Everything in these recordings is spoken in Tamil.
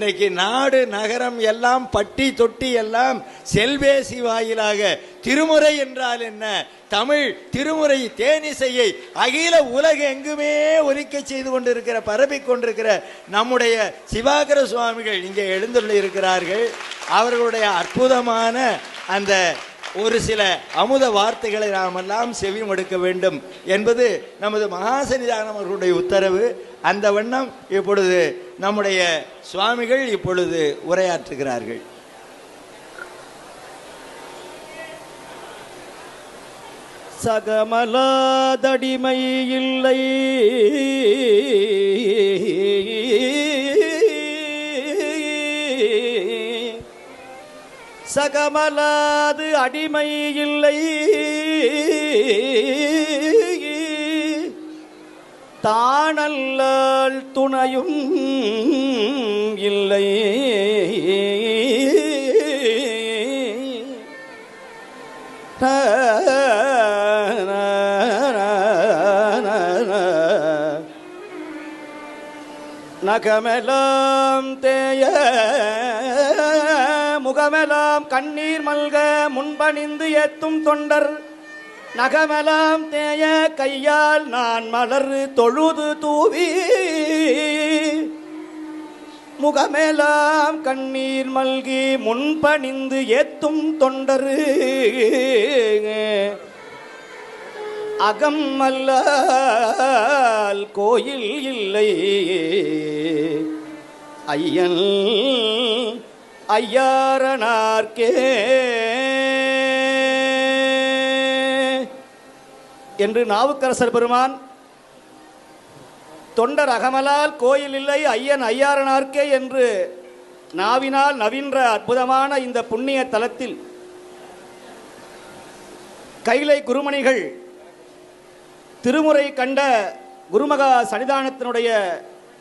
இன்றைக்கு நாடு நகரம் எல்லாம் பட்டி தொட்டி எல்லாம் செல்வேசி வாயிலாக திருமுறை என்றால் என்ன? தமிழ் திருமுறை தேனிசையை அகில உலக எங்குமே ஒலிக்க செய்து கொண்டிருக்கிற பரப்பிக் கொண்டிருக்கிற நம்முடைய சிவாகர சுவாமிகள் இங்கே எழுந்துள்ள இருக்கிறார்கள் அவர்களுடைய அற்புதமான அந்த ஒரு சில அமுத வார்த்தைகளை நாமெல்லாம் செவிமடுக்க வேண்டும் என்பது நமது மகாசனிதானம் அவர்களுடைய உத்தரவு. அந்த வண்ணம் இப்பொழுது நம்முடைய சுவாமிகள் இப்பொழுது உரையாற்றுகிறார்கள். சகமலாதடிமை இல்லை சகமலாது அடிமை இல்லை தானல்லால் துணையும் இல்லை. நகமெலாம் தேய முகமெலாம் கண்ணீர் மல்க முன்பணிந்து ஏத்தும் தொண்டர். நகமெல்லாம் தேய கையால் நான் மலர் தொழுது தூவி. முகமெல்லாம் கண்ணீர் மல்கி முன்பணிந்து ஏத்தும் தொண்டரு. அகம் மல்லால் கோயில் இல்லை. ஐயன் ஐயாரனார்கே என்று நாவுக்கரசர் பெருமான் தொண்டர் அகமலால் கோயில் இல்லை ஐயன் ஐயாரனார்க்கே என்று நாவினால் நவீன்ற அற்புதமான இந்த புண்ணிய தலத்தில் கைலை குருமணிகள் திருமுறை கண்ட குருமகா சன்னிதானத்தினுடைய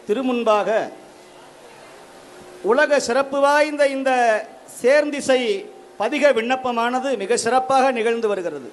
திருமுன்பாக உலக சிறப்பு வாய்ந்த இந்த சேர்ந்திசை பதிக விண்ணப்பமானது மிக சிறப்பாக நிகழ்ந்து வருகிறது.